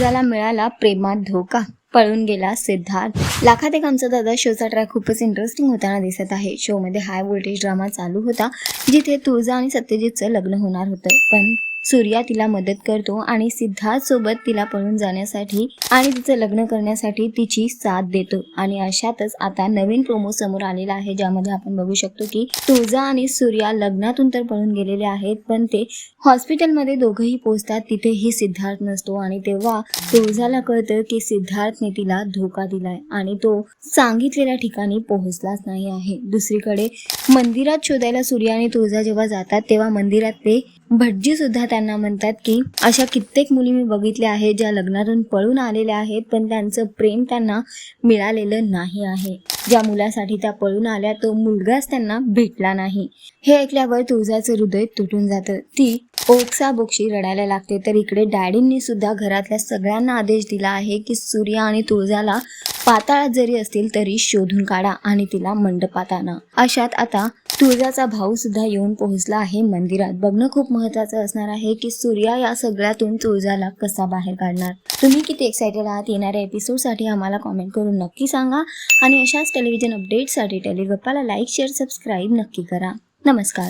तुळजाला मिळाला प्रेमात धोका. पळून गेला सिद्धार्थ. लाखात एक आमचा दादा शोचा ट्रॅक खूपच इंटरेस्टिंग होताना दिसत आहे. शोमध्ये हाय व्होल्टेज ड्रामा चालू होता जिथे तुळजा आणि सत्यजितचं लग्न होणार होतं. पण सूर्या तिला मदत करतो आणि सिद्धार्थ सोबत तिला पळून जाण्यासाठी आणि तिचं लग्न करण्यासाठी तिची साथ देतो. आणि अशातच आता नवीन प्रोमो समोर आलेला आहे ज्यामध्ये आपण बघू शकतो की तुळजा आणि सूर्या लग्नातून तर पळून गेलेले आहेत पण ते हॉस्पिटलमध्ये दोघंही पोहोचतात तिथेही सिद्धार्थ नसतो. आणि तेव्हा तुळजाला कळतं की सिद्धार्थने तिला धोका दिलाय आणि तो सांगितलेल्या ठिकाणी पोहोचलाच नाही आहे. दुसरीकडे मंदिरात शोधायला सूर्या आणि तुळजा जेव्हा जातात तेव्हा मंदिरातले भटजी सुद्धा त्यांना म्हणतात की अशा कित्येक मुली मी बघितल्या आहेत ज्या लग्नातून पळून आलेल्या आहेत पण त्यांचं प्रेम त्यांना मिळालेलं नाही आहे. ज्या मुलासाठी त्या पळून आल्या तो मुलगाच त्यांना भेटला नाही. हे ऐकल्यावर तुळजाचं हृदय तुटून जातं. ती ओक्सा बोक्षी रडायला लागते. तर इकडे डॅडींनी सुद्धा घरातल्या सगळ्यांना आदेश दिला आहे की सूर्या आणि तुळजाला पाताळात जरी असतील तरी शोधून काढा आणि तिला मंडपात आणा अशात आता तुळजाचा भाऊ सुद्धा येऊन पोहोचला आहे मंदिरात. बघणं खूप महत्वाचं असणार आहे की सूर्या या सगळ्यातून तुळजाला कसा बाहेर काढणार. तुम्ही किती एक्सायटेड आहात? येणाऱ्या एपिसोडसाठी आम्हाला कॉमेंट करून नक्की सांगा. आणि अशाच टेलिव्हिजन अपडेटसाठी टेलिगप्पाला लाईक शेअर सबस्क्राईब नक्की करा. नमस्कार.